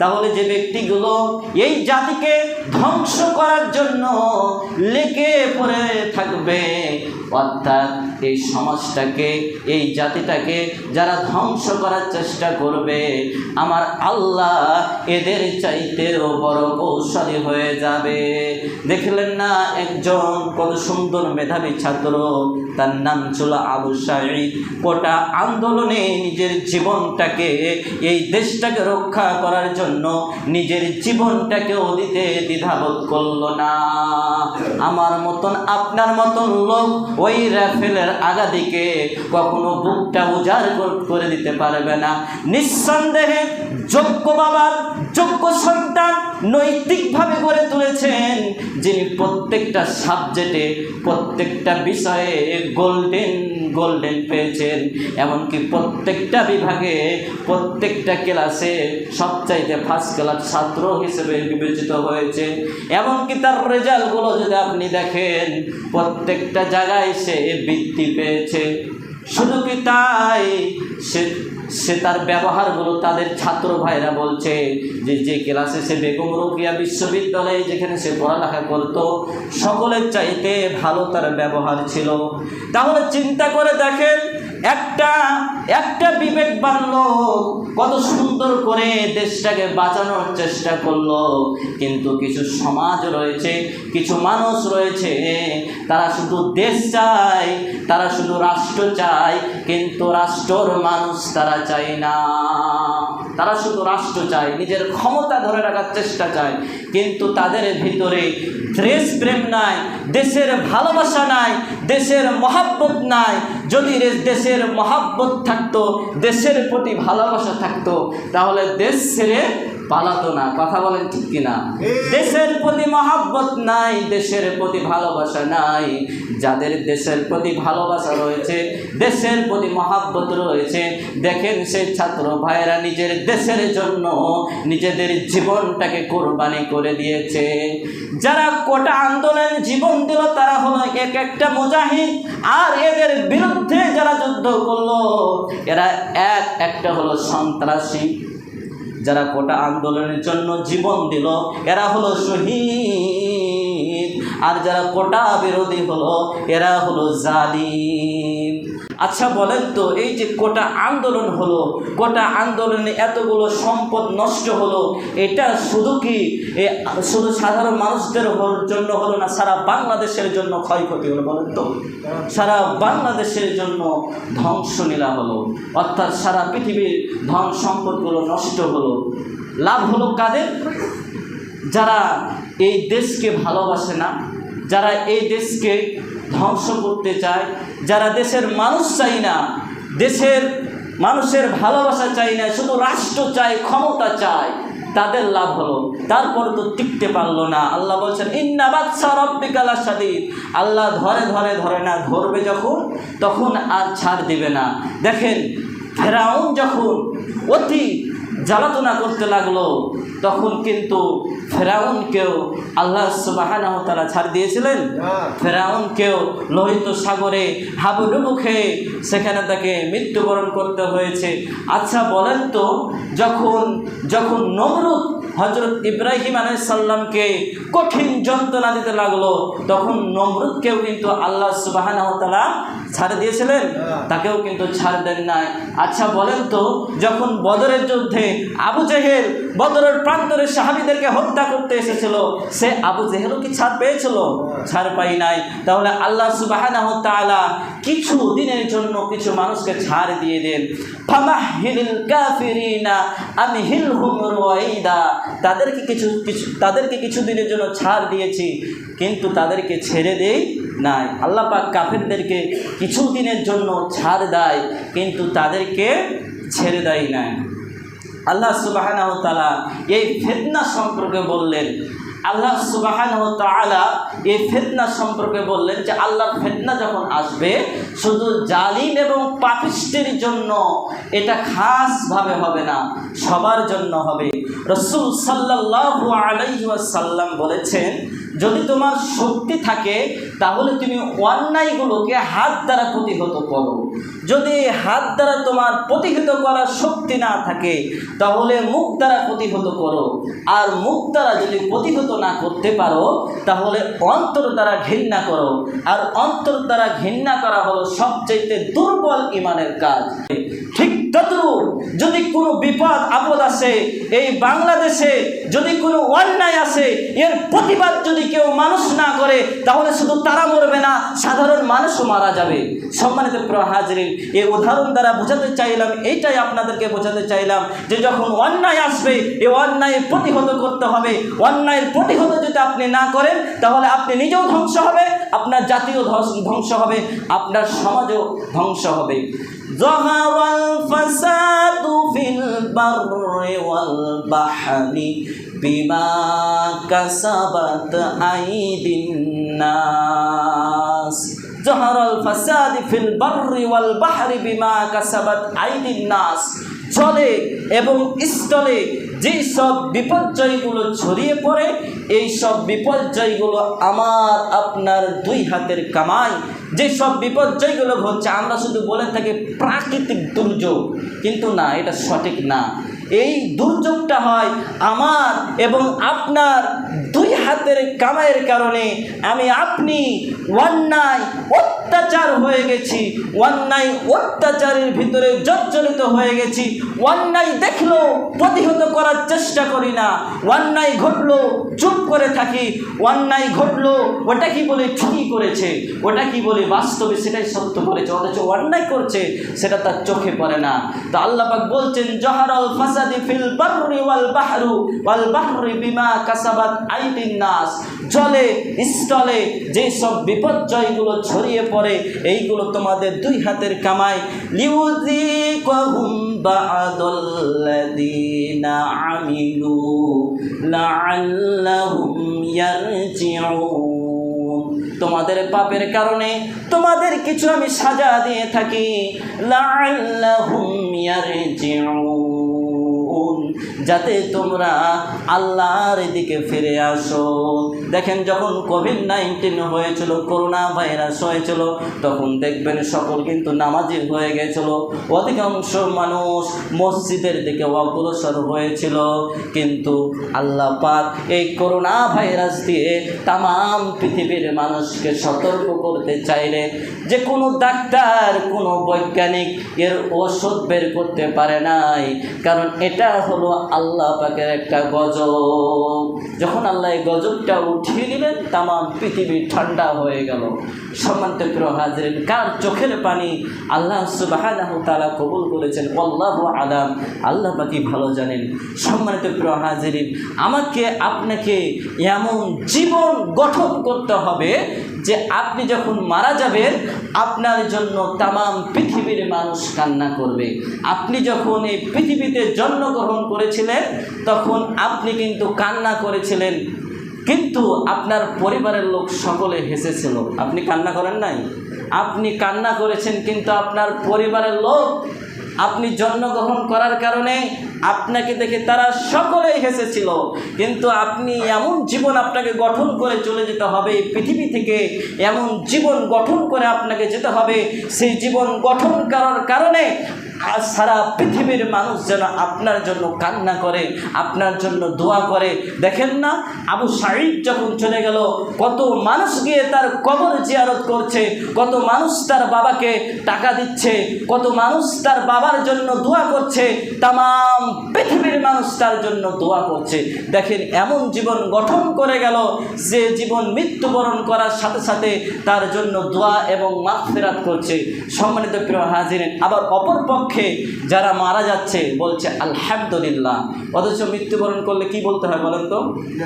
তাহলে যে ব্যক্তিগুলো এই জাতিকে ধ্বংস করার জন্য লেগে পড়ে থাকবে, অর্থাৎ এই সমাজটাকে, এই জাতিটাকে যারা ধ্বংস করার চেষ্টা করবে, আমার আল্লাহ এদের চাইতেও বড় কৌশলী হয়ে যাবে। দেখলেন না একজন কত সুন্দর মেধাবী ছাত্র, তার নাম ছিল আবু সাঈদ। কোটা আন্দোলনে নিজের জীবনটাকে, এই দেশটাকে রক্ষা করার জন্য নিজের জীবনটাকেও দিতে দ্বিধাবোধ করল না। আমার মতন, আপনার মতন লোক ওই রাফেলের আগাদিকে কখনো বুকটা উজাড় করে দিতে পারবে না। নিঃসন্দেহে যোগ্য বাবার, যোগ্য সন্তান নৈতিকভাবে গড়ে তুলেছেন, যিনি প্রত্যেকটা সাবজেক্টে প্রত্যেকটা বিষয়ে গোল্ডেন গোল্ডেন পেয়েছেন। এমনকি প্রত্যেকটা বিভাগে, প্রত্যেকটা ক্লাসে সবচাইতে ফার্স্ট ক্লাস ছাত্র হিসেবে বিবেচিত হয়েছে। এমনকি তার রেজাল্টগুলো যদি আপনি দেখেন, প্রত্যেকটা জায়গায় সে বৃত্তি পেয়েছে। শুধু কি তাই? সে সে তার ব্যবহারগুলো তাদের ছাত্র ভাইরা বলছে যে যে ক্লাসে সে বেগম রোকিয়া বিশ্ববিদ্যালয়ে যেখানে সে পড়ালেখা করত, সকলের চাইতে ভালো তার ব্যবহার ছিল। তাহলে চিন্তা করে দেখেন একটা একটা বিবেক লোক কত সুন্দর করে দেশটাকে বাঁচানোর চেষ্টা করল। কিন্তু কিছু সমাজ রয়েছে, কিছু মানুষ রয়েছে, তারা শুধু দেশ চায়, তারা শুধু রাষ্ট্র চায়, কিন্তু রাষ্ট্রর মানুষ তারা চায় না। তারা শুধু রাষ্ট্র চায়, নিজের ক্ষমতা ধরে রাখার চেষ্টা চায়, কিন্তু তাদের ভিতরে দেশ প্রেম নাই, দেশের ভালোবাসা নাই, দেশের মহাব্বত নাই। যদি দেশের মহাব্বত থাকতো, দেশের প্রতি ভালোবাসা থাকতো, তাহলে দেশ ছেড়ে পালাতো না, কথা বলেন ঠিক কিনা? দেশের প্রতি মহাব্বত নাই, দেশের প্রতি ভালোবাসা নাই। যাদের দেশের প্রতি ভালোবাসা রয়েছে, দেশের প্রতি মহাব্বত রয়েছে, দেখেন সেই ছাত্র ভাইয়েরা নিজের দেশের জন্য নিজেদের জীবনটাকে কোরবানি করে দিয়েছে। যারা কোটা আন্দোলন জীবন দিল, তারা হলো এক একটা মুজাহিদ, আর এদের বিরুদ্ধে যারা যুদ্ধ করল, এরা এক একটা হলো সন্ত্রাসী। যারা কোটা আন্দোলনের জন্য জীবন দিল এরা হলো শহীদ। আর যারা কোটা বিরোধী হলো, এরা হলো জালিম। আচ্ছা বলেন তো, এই যে কোটা আন্দোলন হলো, কোটা আন্দোলনে এতগুলো সম্পদ নষ্ট হলো, এটা শুধু কি শুধু সাধারণ মানুষদের জন্য হলো না, সারা বাংলাদেশের জন্য ক্ষয়ক্ষতি হলো, বলেন তো? সারা বাংলাদেশের জন্য ধ্বংস নীলা হলো, অর্থাৎ সারা পৃথিবীর ধন সম্পদগুলো নষ্ট হলো। লাভ হলো কাদের? যারা এই দেশকে ভালোবাসে না। যারা এই দেশকে ধ্বংস করতে চায়, যারা দেশের মানুষ চাই না, দেশের মানুষের ভালোবাসা চাই না, শুধু রাষ্ট্র চায়, ক্ষমতা চায়, তাদের লাভ হলো। তারপর তো টিকতে পারল না। আল্লাহ বলছেন, ইন্না বাদশা রব্বিকালা সাদিদ আল্লাহ ধরে ধরে ধরে না ধরবে যখন, তখন আর ছাড় দিবে না। দেখেন ফেরাউন যখন অতি জ্বালাতনা করতে লাগল তখন কিন্তু ফেরাউনকেও আল্লাহ সুবাহানাহ তারা ছাড় দিয়েছিলেন। ফেরাউনকেও লোহিত সাগরে হাবুডুবু খেয়ে সেখানে তাকে মৃত্যুবরণ করতে হয়েছে। আচ্ছা বলেন তো যখন যখন নমরুদ হজরত ইব্রাহিম আলাইসাল্লামকে কঠিন যন্ত্রণা দিতে লাগল তখন নমরুদকেও কিন্তু আল্লাহ সুবাহানাহ তালা ছাড় দিয়েছিলেন? তাকেও কিন্তু ছাড় দেন নাই। আচ্ছা বলেন তো যখন বদরের যুদ্ধে আবু জেহেল বদরের প্রান্তরে সাহাবিদেরকে হত্যা করতে এসেছিল সে আবু জেহেলও কি ছাড় পেয়েছিল? ছাড় পাই নাই। তাহলে আল্লাহ তাআলা কিছু দিনের জন্য কিছু মানুষকে ছাড় দিয়ে দেন। আমহিলহুম রুয়াইদা। তাদেরকে কিছু কিছু তাদেরকে কিছু দিনের জন্য ছাড় দিয়েছি কিন্তু তাদেরকে ছেড়ে দেই নাই। আল্লাহ পাক কাফেরদেরকে কিছু দিনের জন্য ছাড় দেয়, কিন্তু তাদেরকে ছেড়ে দেয় না। আল্লাহ সুবাহানাহ তাআলা এই ফেতনা সম্পর্কে বললেন। আল্লাহ সুবাহানাহ তাআলা এই ফেতনা সম্পর্কে বললেন যে আল্লাহ ফেতনা যখন আসবে, শুধু জালিম এবং পাপিষ্টের জন্য এটা খাসভাবে হবে না, সবার জন্য হবে। রসুল সাল্লাল্লাহু আলাইহি ওয়াসাল্লাম বলেছেন যদি তোমার শক্তি থাকে, তাহলে তুমি অন্যায়গুলোকে হাত দ্বারা প্রতিহত করো। যদি হাত দ্বারা তোমার প্রতিহত করার শক্তি না থাকে, তাহলে মুখ দ্বারা প্রতিহত করো। আর মুখ দ্বারা যদি প্রতিহত না করতে পারো, তাহলে অন্তর দ্বারা ঘৃণা করো। আর অন্তর দ্বারা ঘৃণা করা হলো সবচেয়ে দুর্বল ইমানের কাজ। ঠিক যদি কোনো বিপদ, আপদ আসে, এই বাংলাদেশে যদি কোনো অন্যায় আসে, এর প্রতিবাদ যদি কেউ মানুষ না করে, তাহলে শুধু তারা মরবে না, সাধারণ মানুষও মারা যাবে। সম্মানিত হাজরিন এই উদাহরণ দ্বারা বোঝাতে চাইলাম, এইটাই আপনাদেরকে বোঝাতে চাইলাম যে যখন অন্যায় আসবে এই অন্যায় প্রতিহত করতে হবে। অন্যায়ের প্রতিহত যদি আপনি না করেন, তাহলে আপনি নিজেও ধ্বংস হবে, আপনার জাতীয় ধ্বংস হবে, আপনার সমাজও ধ্বংস হবে। ظهر الفساد في البر والبحر بما كسبت أيدي الناس ظهر الفساد في البر والبحر بما كسبت أيدي الناس জলে এবং স্থলে যেই সব বিপর্যয়গুলো ছড়িয়ে পড়ে এই সব বিপর্যয়গুলো আমার, আপনার দুই হাতের কামাই। যে সব বিপর্যয়গুলো ঘটছে, আমরা শুধু বলে থাকি প্রাকৃতিক দুর্যোগ। কিন্তু না, এটা সঠিক না। এই দুর্যোগটা হয় আমার এবং আপনার দুই হাতের কামাইয়ের কারণে। আমি আপনি অন্যায় অত্যাচার হয়ে গেছি, অন্যায় অত্যাচারের ভিতরে জর্জরিত হয়ে গেছি, অন্যায় দেখল প্রতিহত করার চেষ্টা করি না, অন্যায় ঘটলো চুপ করে থাকি, অন্যায় ঘটলো ওটা কি বলে ঠিকই করেছে, ওটা কি বলে বাস্তবে সেটাই সত্য করেছে, অথচ অন্যায় করছে, সেটা তার চোখে পড়ে না। তো আল্লাহ পাক বলছেন জহারাল ফাসাদি ফিল বাররি ওয়াল বাহরু, ওয়াল বাহরি বিমা কাসাবাত আইদিন নাস। জলে, স্থলে যে সব বিপর্যয়গুলো ছড়িয়ে পড়ে, এইগুলো তোমাদের দুই হাতের কামাই। লিউযিকাহুম বা'দাল্লাযীনা আমিলু তোমাদের পাপের কারণে তোমাদের কিছু আমি সাজা দিয়ে থাকি। লাআল্লাহুম ইয়ারজিউন। যাতে তোমরা আল্লাহর দিকে ফিরে আসো। দেখেন, যখন কোভিড নাইন্টিন হয়েছিল করোনা ভাইরাস হয়েছিল, তখন দেখবেন সকল কিন্তু নামাজি হয়ে গেছিল। অধিকাংশ মানুষ মসজিদের দিকে অগ্রসর হয়েছিল। কিন্তু আল্লাহ পাক এই করোনা ভাইরাস দিয়ে তাম পৃথিবীর মানুষকে সতর্ক করতে চাইলেন যে কোনো ডাক্তার, কোনো বৈজ্ঞানিক এর ওষুধ বের করতে পারে নাই। কারণ এটা হলো আল্লাহ পাকের একটা গজব। যখন আল্লাহ এই গজবটা উঠিয়ে দিলেন তাম পৃথিবী ঠান্ডা হয়ে গেল। সম্মানিত হাজরিন, কার চোখের পানি আল্লাহ সুবাহ তালা কবুল করেছেন? আল্লাহ আলাম। আল্লাহ পাকি ভালো জানেন। সম্মানিত প্রিয় হাজরিন, আমাকে আপনাকে এমন জীবন গঠন করতে হবে যে আপনি যখন মারা যাবেন, আপনার জন্য তাম পৃথিবীর মানুষ কান্না করবে। আপনি যখন এই পৃথিবীতে জন্মগ্রহণ করেছিলেন, তখন আপনি কিন্তু কান্না করেছিলেন। কিন্তু আপনার পরিবারের লোক সকলে হেসেছিল। আপনি কান্না করেন নাই? আপনি কান্না করেছেন, কিন্তু আপনার পরিবারের লোক আপনি জন্মগ্রহণ করার কারণে আপনাকে দেখে তারা সকলেই হেসেছিল। কিন্তু আপনি এমন জীবন আপনাকে গঠন করে চলে যেতে হবে এই পৃথিবী থেকে এমন জীবন গঠন করে আপনাকে যেতে হবে। সেই জীবন গঠন করার কারণে আর সারা পৃথিবীর মানুষ যেন আপনার জন্য কান্না করে, আপনার জন্য দোয়া করে। দেখেন না, আবু সাঈদ যখন চলে গেল, কত মানুষ গিয়ে তার কবর জিয়ারত করছে, কত মানুষ তার বাবাকে টাকা দিচ্ছে, কত মানুষ তার বাবার জন্য দোয়া করছে তাম পৃথিবীর মানুষ তার জন্য দোয়া করছে। দেখেন, এমন জীবন গঠন করে গেল যে জীবন মৃত্যুবরণ করার সাথে সাথে তার জন্য দোয়া এবং মাগফিরাত করছে। সম্মানিত প্রিয় হাজিরেন, আবার অপর পক্ষে যারা মারা যাচ্ছে বলছে আলহামদুলিল্লাহ। অথচ মৃত্যুবরণ করলে কি বলতে হয় বলেন তো?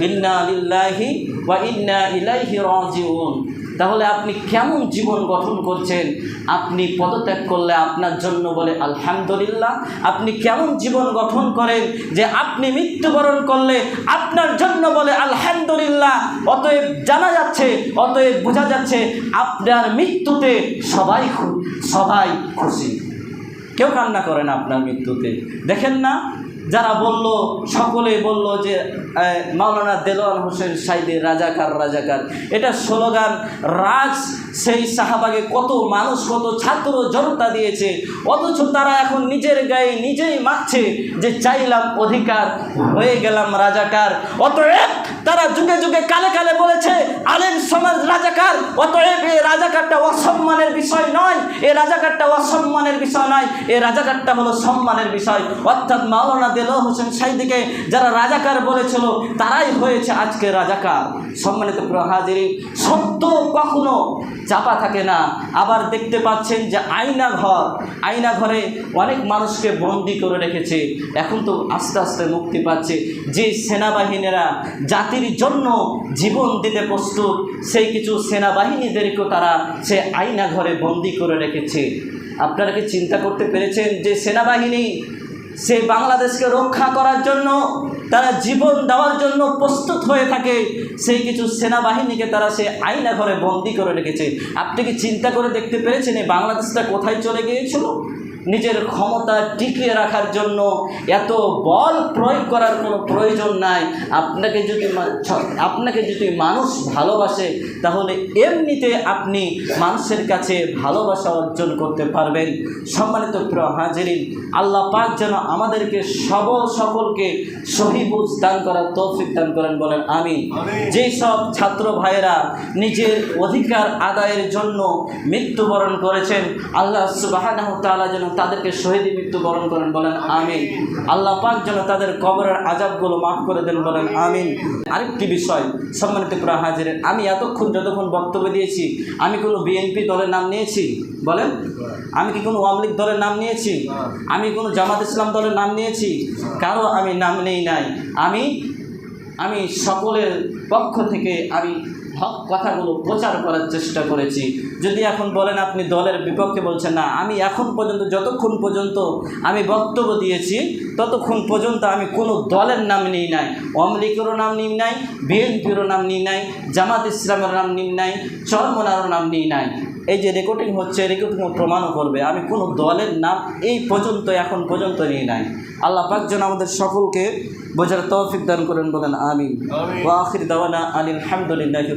ইন্না লিল্লাহি ওয়া ইন্না ইলাইহি রাজিউন। তাহলে আপনি কেমন জীবন গঠন করছেন? আপনি পদত্যাগ করলে আপনার জন্য বলে আলহামদুলিল্লাহ। আপনি কেমন জীবন গঠন করেন যে আপনি মৃত্যুবরণ করলে আপনার জন্য বলে আলহামদুলিল্লাহ। অতএব জানা যাচ্ছে, অতএব বোঝা যাচ্ছে আপনার মৃত্যুতে সবাই সবাই খুশি। কেউ কান্না করে না আপনার মৃত্যুতে। দেখেন না, যারা বলল, সকলেই বলল যে মাওলানা দেলোয়ান হোসেন সাইদি রাজাকার রাজাকার। এটা স্লোগান, রাজ সেই শাহবাগে কত মানুষ, কত ছাত্র জনতা দিয়েছে। অথচ তারা এখন নিজের গায়ে নিজেই মাখছে যে, চাইলাম অধিকার, হয়ে গেলাম রাজাকার। অতএব তারা যুগে যুগে কালে কালে বলেছে, আলেম সমাজ রাজাকার, অতএব এই রাজাকারটা অসম্মানের বিষয় নয়, এ রাজাকারটা অসম্মানের বিষয় নয়, এ রাজাকারটা হলো সম্মানের বিষয়। অর্থাৎ মাওলানা দেল হোসেন সাইদিকে যারা রাজাকার বলেছিল, তারাই হয়েছে আজকে রাজাকার। সম্মানিত প্রহাজিরি সত্য কখনো চাপা থাকে না। আবার দেখতে পাচ্ছেন যে আয়না ঘর আয়না ঘরে অনেক মানুষকে বন্দি করে রেখেছে। এখন তো আস্তে আস্তে মুক্তি পাচ্ছে। যে সেনাবাহিনীরা জাতির জন্য জীবন দিতে প্রস্তুত, সেই কিছু সেনাবাহিনীদেরকেও তারা সে আয়না ঘরে বন্দি করে রেখেছে। আপনারা কি চিন্তা করতে পেরেছেন যে সেনাবাহিনী সে বাংলাদেশকে রক্ষা করার জন্য, তারা জীবন দেওয়ার জন্য প্রস্তুত হয়ে থাকে, সেই কিছু সেনাবাহিনীকে তারা সে আইনা ঘরে বন্দি করে রেখেছে। আপনি কি চিন্তা করে দেখতে পেরেছেন এই বাংলাদেশটা কোথায় চলে গিয়েছিল? নিজের ক্ষমতা টিকিয়ে রাখার জন্য এত বল প্রয়োগ করার কোনো প্রয়োজন নাই। আপনাকে যদি আপনাকে যদি মানুষ ভালোবাসে তাহলে এমনিতে আপনি মানুষের কাছে ভালোবাসা অর্জন করতে পারবেন। সম্মানিত প্রিয় হাজিরিন আল্লাহ পাক যেন আমাদেরকে সবল সকলকে সহিবুজ দান করার তৌফিক দান করেন বলেন আমি যেই সব ছাত্র ভাইয়েরা নিজের অধিকার আদায়ের জন্য মৃত্যুবরণ করেছেন আল্লাহ সুবাহ যেন তাদেরকে শহীদ মৃত্যুবরণ করেন, বলেন আমিন। আল্লাহ পাক যেন তাদের কবরের আজাবগুলো মাফ করে দেন, বলেন আমিন। আরেকটি বিষয়, সম্মানিত প্রিয় হাজিরের আমি এতক্ষণ যতক্ষণ বক্তব্য দিয়েছি, আমি কোনো বিএনপি দলের নাম নিয়েছি? বলেন, আমি কি কোনো আওয়ামী লীগ দলের নাম নিয়েছি? আমি কোনো জামাত ইসলাম দলের নাম নিয়েছি? কারও আমি নাম নেই নাই। আমি আমি সকলের পক্ষ থেকে আমি হক কথাগুলো প্রচার করার চেষ্টা করেছি। যদি এখন বলেন আপনি দলের বিপক্ষে বলছেন, না, আমি এখন পর্যন্ত, যতক্ষণ পর্যন্ত আমি বক্তব্য দিয়েছি, ততক্ষণ পর্যন্ত আমি কোনো দলের নাম নিই নাই। অমলিকেরও নাম নিই নাই, বিএনপিরও নাম নিই নাই, জামাত ইসলামের নাম নিই নাই, চরমনারও নাম নিই নাই। এই যে রেকর্ডিং হচ্ছে রেকর্ডিং প্রমাণও করবে। আমি কোনো দলের নাম এই পর্যন্ত এখন পর্যন্ত নিয়ে নাই। আল্লাহ পাক যেন আমাদের সকলকে বোঝার তৌফিক দান করেন বলেন আমি ওয়া আখির দাওয়ানা আনিল হামদুলিল্লাহি